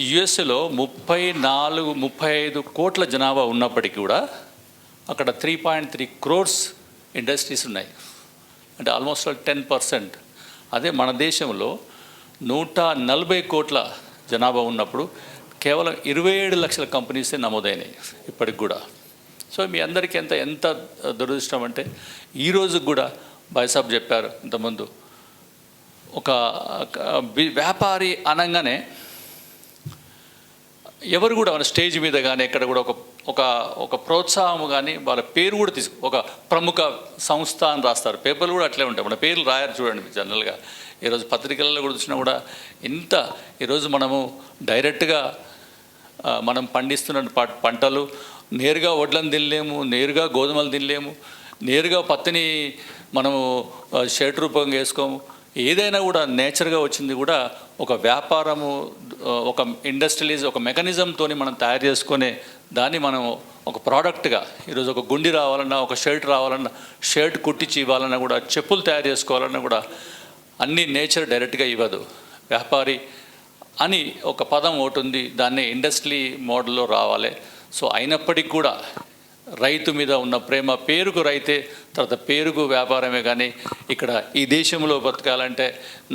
యుఎస్ఏలో ముప్పై నాలుగు ముప్పై ఐదు కోట్ల జనాభా ఉన్నప్పటికీ కూడా అక్కడ three point three crores industries ఉన్నాయి. అంటే ఆల్మోస్ట్ టెన్ పర్సెంట్ అదే మన దేశంలో నూట నలభై కోట్ల జనాభా ఉన్నప్పుడు కేవలం ఇరవై ఏడు లక్షల కంపెనీసే నమోదైనాయి ఇప్పటికి కూడా. సో మీ అందరికీ ఎంత ఎంత దురదృష్టం అంటే ఈరోజు కూడా బైసాబ్ చెప్పారు ఇంతకుముందు. ఒక ఒక వ్యాపారి అనగానే ఎవరు కూడా మన స్టేజ్ మీద కానీ ఎక్కడ కూడా ఒక ఒక ఒక ప్రోత్సాహం కానీ వాళ్ళ పేరు కూడా తీసుకు ఒక ప్రముఖ సంస్థ అని రాస్తారు. పేపర్లు కూడా అట్లే ఉంటాయి. మన పేర్లు రాయారు చూడండి జనరల్గా. ఈరోజు పత్రికలలో కూడా చూసినా కూడా ఇంత ఈరోజు మనము డైరెక్ట్గా మనం పండిస్తున్న ప- పంటలు నేరుగా వడ్లను తినలేము నేరుగా గోధుమలు తినలేము నేరుగా పత్తిని మనము షర్ట్ రూపంగా వేసుకోము. ఏదైనా కూడా నేచర్గా వచ్చింది కూడా ఒక వ్యాపారము ఒక ఇండస్ట్రియలైజ్ ఒక మెకానిజంతో మనం తయారు చేసుకునే దాన్ని మనం ఒక ప్రోడక్ట్గా ఈరోజు ఒక గుండి రావాలన్నా ఒక షర్ట్ రావాలన్నా షర్ట్ కుట్టించి ఇవ్వాలన్నా కూడా చెప్పులు తయారు చేసుకోవాలన్నా కూడా అన్ని నేచర్ డైరెక్ట్గా ఇవ్వదు. వ్యాపారి అని ఒక పదం ఒకటి ఉంది దాన్ని ఇండస్ట్రీ మోడల్లో రావాలి. సో అయినప్పటికీ కూడా రైతు మీద ఉన్న ప్రేమ పేరుకు రైతే తర్వాత పేరుకు వ్యాపారమే కానీ ఇక్కడ ఈ దేశంలో బతకాలంటే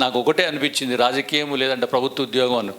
నాకు ఒకటే అనిపించింది రాజకీయం లేదంటే ప్రభుత్వ ఉద్యోగం అని.